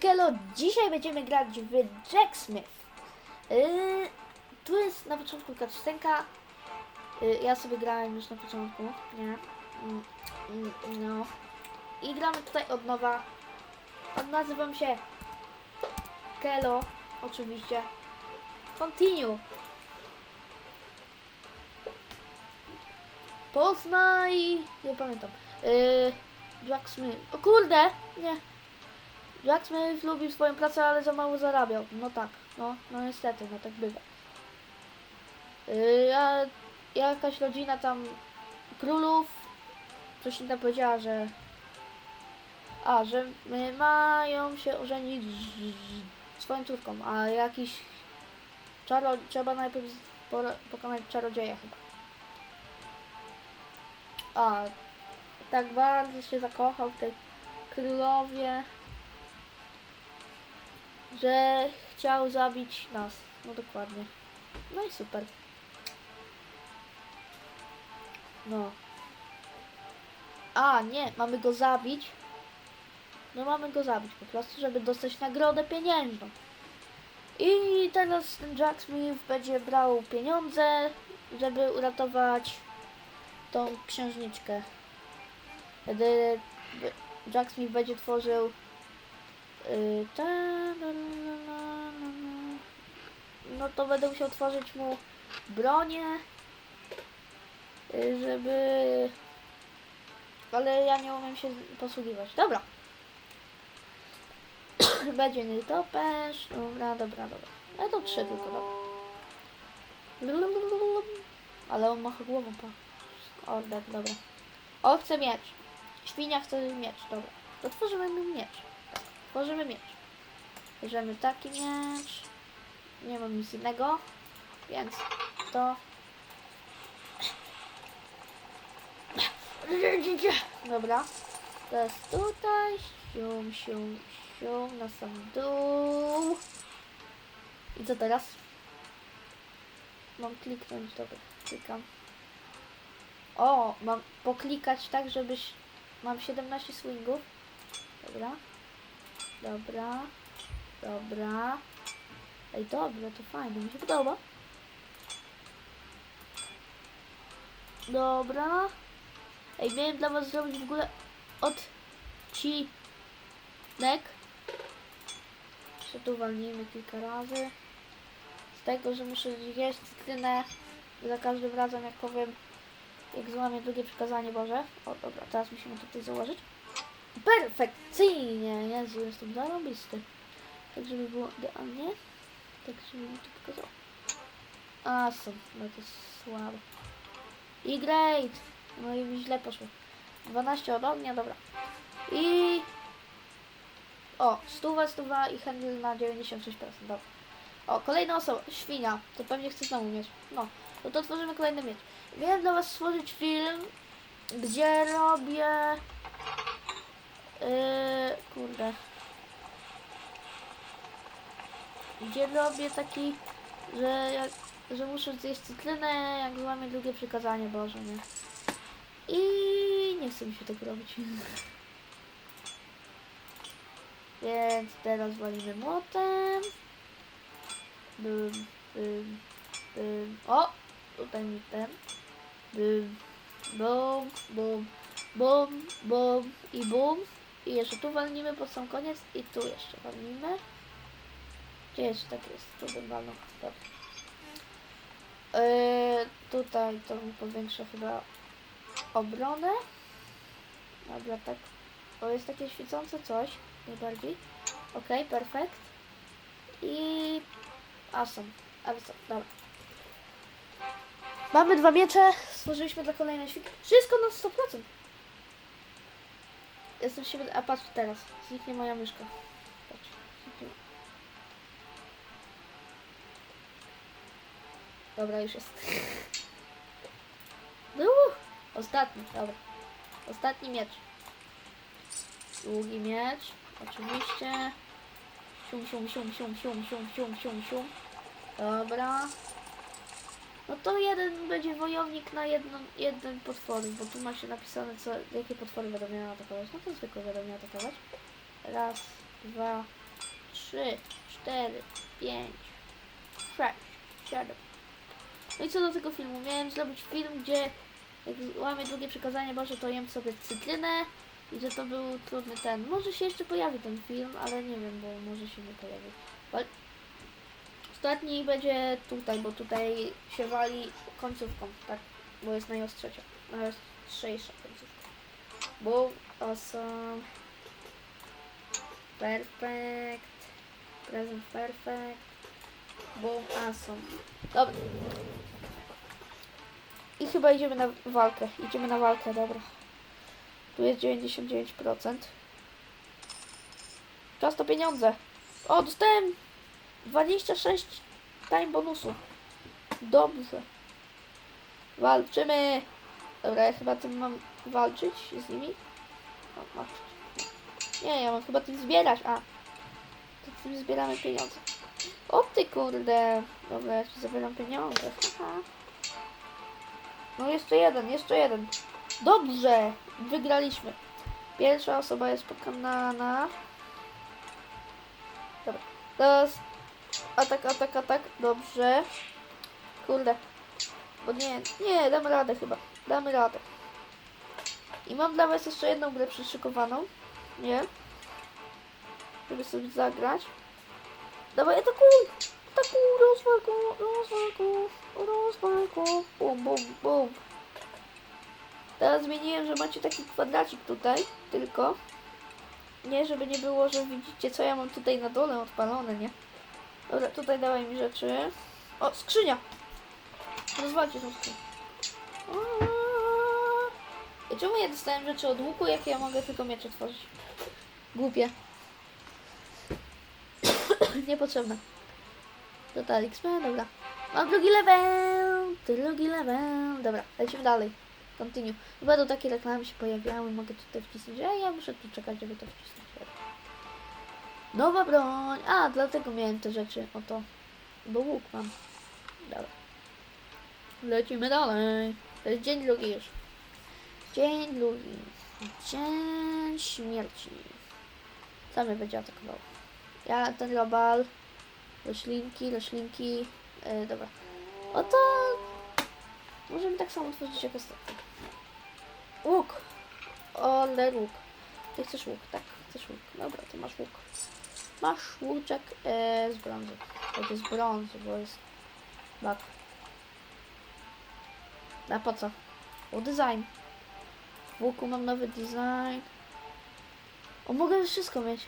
Kelo, dzisiaj będziemy grać w Jacksmith. Yy, tu jest na początku cutscenka. Yy, ja sobie grałem już na początku, nie? Mm, no. I gramy tutaj od nowa. Nazywam się Kelo, oczywiście. Continue. Poznaj... Nie pamiętam. Yy, Jacksmith. O kurde! Nie. Jack Smith lubił swoją pracę, ale za mało zarabiał. No tak, no, no niestety, no tak bywa. Ja, jakaś rodzina tam królów, coś mi tam powiedziała, że a, że y, mają się ożenić z, swoją córką, a jakiś czaro, trzeba najpierw pokonać czarodzieja chyba. A, tak bardzo się zakochał w tej królowie że chciał zabić nas. No dokładnie. No i super. No. A, nie, mamy go zabić. No mamy go zabić po prostu, żeby dostać nagrodę pieniężną. I teraz ten Jack Smith będzie brał pieniądze, żeby uratować tą księżniczkę. Wtedy Jack Smith będzie tworzył Yy, ta, na, na, na, na, na. No to będę musiał tworzyć mu bronię, yy, żeby... Ale ja nie umiem się posługiwać. Dobra. Będzie nietoperz. Dobra, dobra, dobra. Ja to trzy tylko, dobra. Ale on macha głową, pa. Order, dobra. O, chce miecz. Świnia chce miecz, dobra. To tworzymy mu miecz. Tworzymy miecz. Bierzemy taki miecz. Nie mam nic innego. Więc to... Dobra. Teraz tutaj. Sium, sium, sium. Na sam dół. I co teraz? Mam kliknąć, dobra. Klikam. O, mam poklikać tak, żebyś... Mam 17 swingów. Dobra. Dobra. Dobra. Ej, dobra, to fajnie, mi się podoba. Dobra. Ej, miałem dla was zrobić w ogóle odcinek. Jeszcze tu walnijmy kilka razy. Z tego, że muszę jeść cytrynę za każdym razem, jak powiem, jak złamię drugie przykazanie Boże. O, dobra, teraz musimy tutaj założyć. Perfekcyjnie! Jezu, jestem zarobisty. Tak, żeby było idealnie. Tak, żeby mi to pokazało. Awesome. No to słabo. I great! No i źle poszło. 12 od ognia, dobra. I... O, stuwa, stuwa i handel na 96%, dobra. O, kolejna osoba, świnia. To pewnie chce znowu mieć. No, no to tworzymy kolejny miecz. Miałem dla was stworzyć film, gdzie robię... Yy, kurde. Gdzie robię taki, że jak, że muszę zjeść cytrynę, jak złamię drugie przykazanie Boże, nie? I nie chce mi się tego robić. Więc teraz walimy młotem. Bum, bum, bum. O! Tutaj mi ten. Bum, bum, bum, bum, bum i bum. I jeszcze tu walnimy pod sam koniec i tu jeszcze walnimy. Gdzie jeszcze tak jest? Tu bym walnął. Yy, tutaj to powiększa chyba obronę. Dobra, tak. O, jest takie świecące coś. Najbardziej. Okej, perfekt. I... Awesome. Co? Dobra. Mamy dwa miecze. Stworzyliśmy dla kolejnej świnki. Wszystko na 100%. Jestem siebie... A patrz teraz. Zniknie moja myszka. Patrz. Dobra, już jest. No, ostatni, dobra. Ostatni miecz. Długi miecz. Oczywiście. Sium, sium, sium, sium, sium, sium, sium, sium, sium. Dobra. No to jeden będzie wojownik na jedno, jeden potwór, bo tu ma się napisane, co, jakie potwory będą miały atakować. No to zwykle będą miały atakować. Raz, dwa, trzy, cztery, pięć, sześć, siedem. No i co do tego filmu? Miałem zrobić film, gdzie jak łamię drugie przykazanie Boże, to jem sobie cytrynę i że to był trudny ten. Może się jeszcze pojawi ten film, ale nie wiem, bo może się nie pojawi. Ostatni będzie tutaj, bo tutaj się wali końcówką, tak? Bo jest najostrzejsza, najostrzejsza końcówka. Bo awesome. Perfect. Present perfect. Boom, awesome. Dobra. I chyba idziemy na walkę. Idziemy na walkę, dobra. Tu jest 99%. Czas to pieniądze. O, dostałem 26 time bonusów. Dobrze. Walczymy. Dobra, ja chyba tym mam walczyć z nimi. Nie, ja mam chyba tym zbierać. A. To tym zbieramy pieniądze. O ty kurde. Dobra, ja ci zabieram pieniądze. Haha. No jeszcze jeden, jeszcze jeden. Dobrze. Wygraliśmy. Pierwsza osoba jest pokonana. Dobra. Teraz atak, atak, atak. Dobrze. Kurde. Bo nie, nie, damy radę chyba. Damy radę. I mam dla was jeszcze jedną grę przyszykowaną. Nie? Żeby sobie zagrać. Dawaj, atakuj! Atakuj, rozwal go, rozwal go, go. Bum, bum, bum. Teraz zmieniłem, że macie taki kwadracik tutaj, tylko. Nie, żeby nie było, że widzicie, co ja mam tutaj na dole odpalone, nie? Dobra, tutaj dawaj mi rzeczy. O, skrzynia! Rozwalcie tą skrzynię. I czemu ja dostałem rzeczy od łuku, jak ja mogę tylko miecz otworzyć? Głupie. Niepotrzebne. Total XP, dobra. Mam drugi level! Drugi level! Dobra, lecimy dalej. Continue. To takie reklamy się pojawiały, mogę tutaj wcisnąć, a ja muszę tu czekać, żeby to wcisnąć. Nowa broń! A, dlatego miałem te rzeczy, oto. Bo łuk mam. Dobra. Lecimy dalej. To jest dzień drugi już. Dzień drugi. Dzień śmierci. Co mnie będzie atakował? Ja, ten robal. Roślinki, roślinki. Yy, dobra. Oto... Możemy tak samo tworzyć jak ostatnio. Łuk. Ole łuk. Ty chcesz łuk, tak. Chcesz łuk. Dobra, to masz łuk. Masz łuczek e, z brązu. To jest brązu, bo jest bak. A po co? O, design. W łuku mam nowy design. O, mogę wszystko mieć.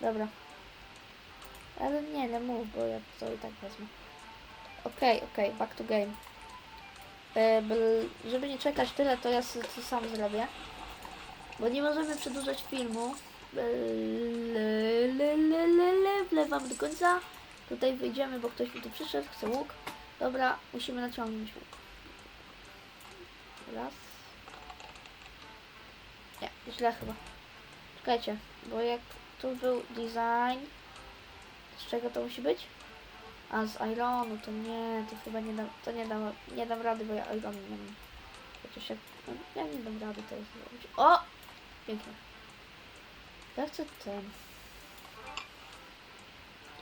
Dobra. Ale nie, nie mów, bo ja to i tak wezmę. Okej, okej, back to game. E, żeby nie czekać tyle, to ja to sam zrobię. Bo nie możemy przedłużać filmu. Le, le, le, le, le, wlewam do końca. Tutaj wyjdziemy, bo ktoś mi tu przyszedł, chce łuk. Dobra, musimy naciągnąć łuk. Raz. Nie, źle chyba. Czekajcie, bo jak tu był design, z czego to musi być? A z ironu, to nie, to chyba nie dam, to nie dam, nie dam rady, bo ja ironu nie mam. Chociaż jak, no, ja nie dam rady to jest zrobić. O! Pięknie. Ja chcę ten.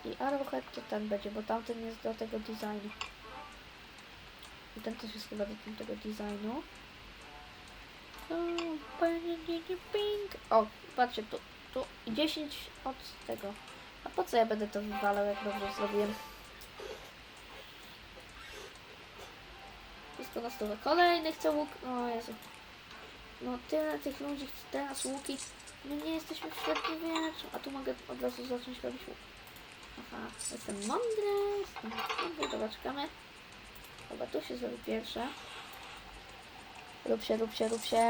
I Arrowhead to ten będzie, bo tamten jest do tego designu. I ten też jest chyba do tego designu. O, patrzcie, tu, tu 10 od tego. A po co ja będę to wywalał, jak dobrze zrobiłem? Wszystko na stole. Kolejny chce łuk. O Jezu. No tyle tych ludzi chce teraz łuki. My nie jesteśmy w średniowieczu. A tu mogę od razu zacząć robić łuk. Aha, jestem mądry. Jestem mądry. Dobra, czekamy. Dobra, tu się zrobi pierwsze. Rób się, rób się, rób się.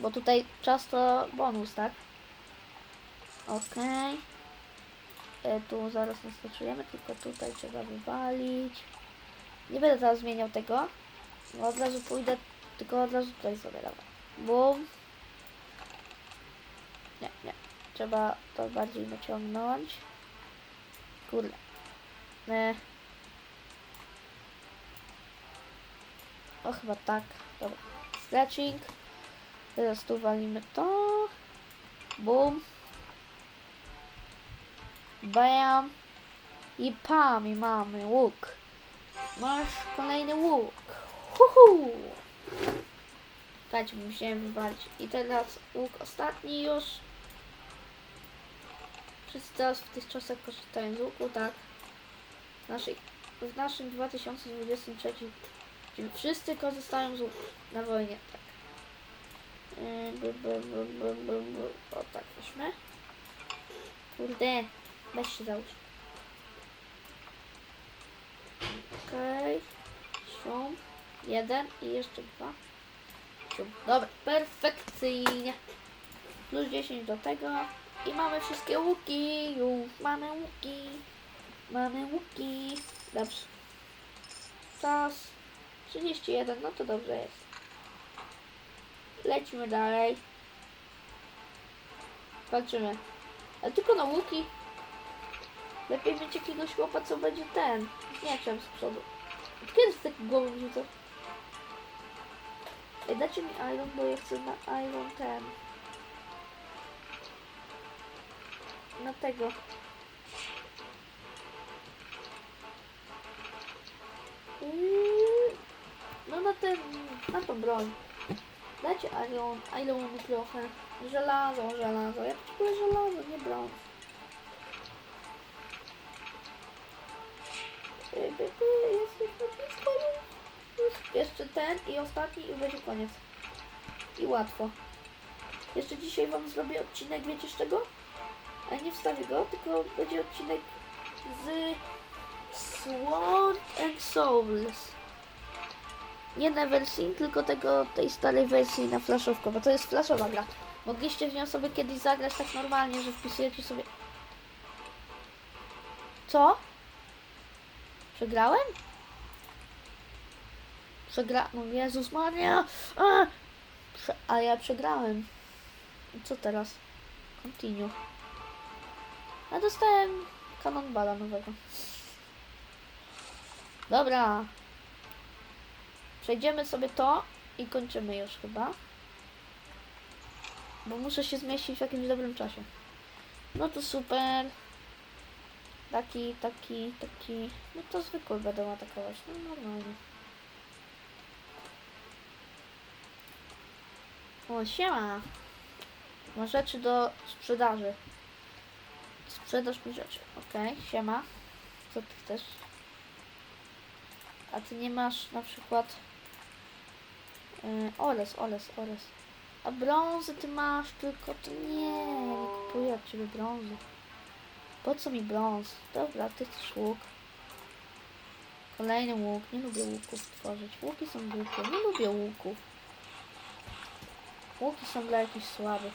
Bo tutaj czas to bonus, tak? Okej. E, Tu zaraz nastoczujemy, tylko tutaj trzeba wywalić. Nie będę teraz zmieniał tego. No od razu pójdę, tylko od razu tutaj sobie dobra. Bum. Nie, nie. Trzeba to bardziej naciągnąć. Kurde. E. O, chyba tak. Dobra. Stretching. Teraz tu walimy to. Bum. Bam. I pam, i mamy łuk. Masz kolejny łuk. Huhu. Dajcie, musiałem wywalić. I teraz łuk ostatni już. Wszyscy teraz w tych czasach korzystają z łuku, tak? W, naszej, w naszym 2023 Czyli wszyscy korzystają z łuku na wojnie, tak. Yy. O tak, weźmy. Kurde, weź się załóż. Okej. Sium. Jeden i jeszcze dwa. Dobra, perfekcyjnie. Plus 10 do tego. I mamy wszystkie łuki. Już mamy łuki. Mamy łuki. Dobrze. Czas. 31, no to dobrze jest. Lecimy dalej. Walczymy. Ale tylko na łuki. Lepiej mieć jakiegoś chłopa, co będzie ten. Z mieczem z przodu. Od Kiedy z rzucę? Ej, dajcie mi iron, bo ja chcę na iron ten. Na tego. No na ten, na tą broń. Dajcie iron, iron trochę. Żelazo, żelazo. Ja potrzebuję żelazo, nie broń. Ten i ostatni i będzie koniec. I łatwo. Jeszcze dzisiaj wam zrobię odcinek, wiecie z czego? Ale nie wstawię go, tylko będzie odcinek z Sword and Souls. Nie wersji, tylko tego, tej starej wersji na flashówkę, bo to jest flashowa gra. Mogliście w nią sobie kiedyś zagrać tak normalnie, że wpisujecie sobie... Co? Przegrałem? Przegra... No Jezus Maria! A! A ja przegrałem. Co teraz? Continue. A dostałem kanonbala nowego. Dobra. Przejdziemy sobie to i kończymy już chyba. Bo muszę się zmieścić w jakimś dobrym czasie. No to super. Taki, taki, taki. No to zwykły będą atakować. No normalnie. O, siema. Ma rzeczy do sprzedaży. Sprzedaż mi rzeczy. Okej, siema. Co ty chcesz? A ty nie masz na przykład... Yy, oles, oles, oles. A brązy ty masz, tylko to nie, nie kupuję od ciebie brązu. Po co mi brąz? Dobra, ty chcesz łuk. Kolejny łuk. Nie lubię łuków tworzyć. Łuki są głupie. Nie lubię łuków. Łuki są dla jakichś słabych.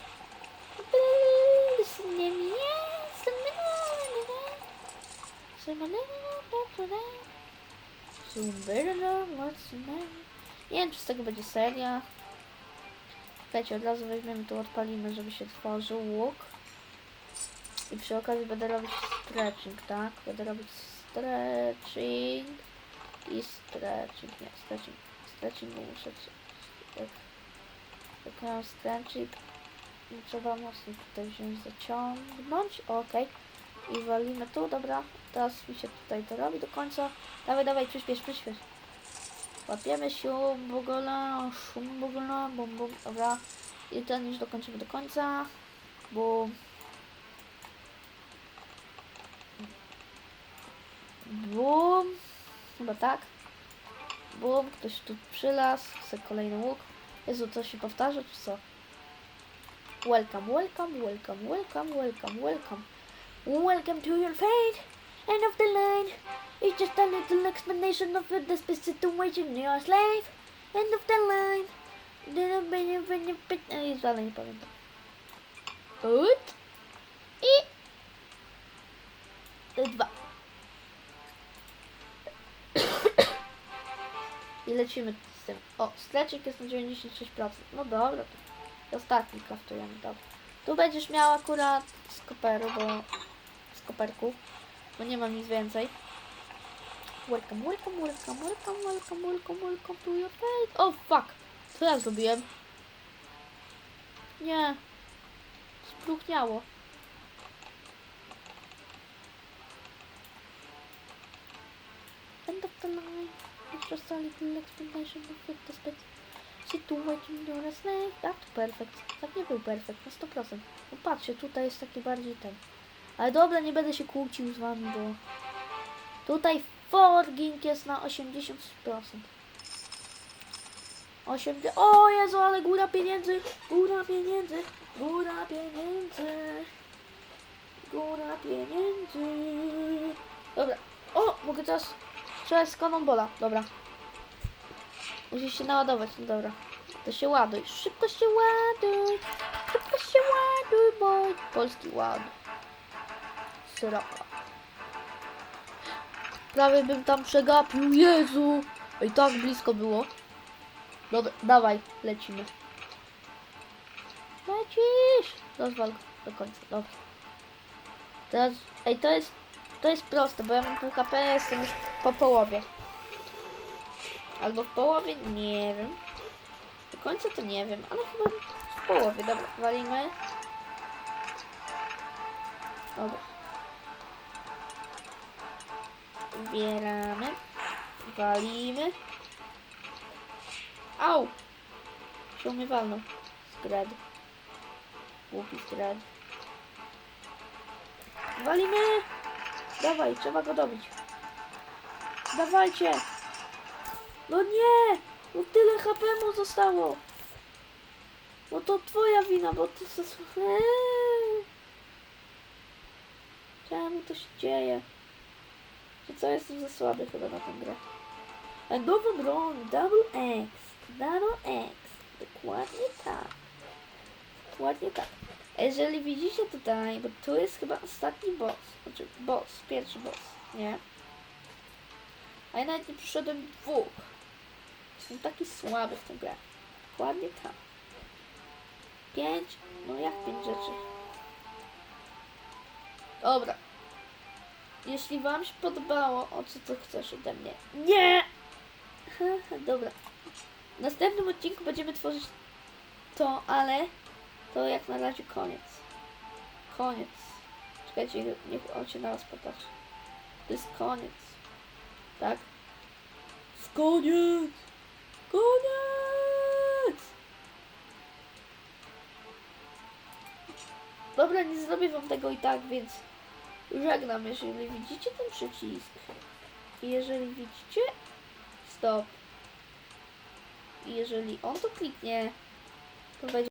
Nie wiem, czy z tego będzie seria. Słuchajcie, od razu weźmiemy tu, odpalimy, żeby się tworzył łuk. I przy okazji będę robić stretching, tak? Będę robić stretching i stretching, nie, stretching. Stretching muszę... Jak, stretching, no trzeba mocno tutaj wziąć, zaciągnąć, okej. I walimy tu, dobra. Teraz mi się tutaj to robi do końca. Dawaj, dawaj, przyspiesz, przyspiesz. Łapiemy się, bogola, szum, bogola, bum, bum, dobra. I ten już dokończymy do końca. Bum. Bum. Chyba tak. Bum, ktoś tu przylazł, chce kolejny łuk. Jezu, to się powtarza, czy co? Welcome, welcome, welcome, welcome, welcome, welcome. Welcome to your fate. End of the line. It's just a little explanation of the specific situation you're a slave. End of the line. I dalej nie pamiętam. Ut. I. Dwa. I lecimy z tym. O, stretching jest na 96%. No dobra, to ostatni kraftujemy, dobra. Tu będziesz miał akurat z koperu, bo z koperków, bo nie mam nic więcej. Welcome, welcome, welcome, welcome, welcome, welcome, welcome to your fate. Oh fuck! Co ja zrobiłem? Nie. spróchniało. It's just a little explanation of it. The spec situation as name. Tak, to perfekt. Tak nie był perfekt, na 100%. No patrzcie, tutaj jest taki bardziej ten. Ale dobra, nie będę się kłócił z wami, bo... Tutaj forging jest na 80%. 80... O Jezu, ale góra pieniędzy! Góra pieniędzy! Góra pieniędzy! Góra pieniędzy! Dobra. O, mogę teraz strzelać z. Dobra. Musisz się naładować, no dobra. To się ładuj. Szybko się ładuj. Szybko się ładuj, bo polski ład. Syrapa. Prawie bym tam przegapił. Jezu! I tak blisko było. Dobra, dawaj, lecimy. Lecisz! Rozwal do końca, dobra. Teraz, ej, to jest, to jest proste, bo ja mam pół HP, jestem już po połowie. Albo w połowie, nie wiem. Do końca to nie wiem, ale chyba w połowie. Dobra, walimy. Dobra. Zbieramy. Walimy. Au! Się mnie walnął. Głupi skred. Walimy! Dawaj, trzeba go dobić. Dawajcie! No nie! No tyle HP mu zostało! No to twoja wina, bo ty zas... Eee. Czemu to się dzieje? Czy co jestem za słaby chyba na tę grę? A nową broń, Double X, Double X, dokładnie tak. Dokładnie tak. Jeżeli widzicie tutaj, bo tu jest chyba ostatni boss, znaczy boss, pierwszy boss, nie? A ja nawet nie przyszedłem dwóch. Jestem taki słaby w tę grę. Dokładnie tak. Pięć? No jak pięć rzeczy? Dobra. Jeśli wam się podobało, o co to chcesz ode mnie? Nie! Dobra. W następnym odcinku będziemy tworzyć to, ale to jak na razie koniec. Koniec. Czekajcie, niech on się na was popatrzy. To jest koniec. Tak? Jest koniec! Koniec! Dobra, nie zrobię wam tego i tak, więc żegnam, jeżeli widzicie ten przycisk. I jeżeli widzicie, stop. I jeżeli on to kliknie, to będzie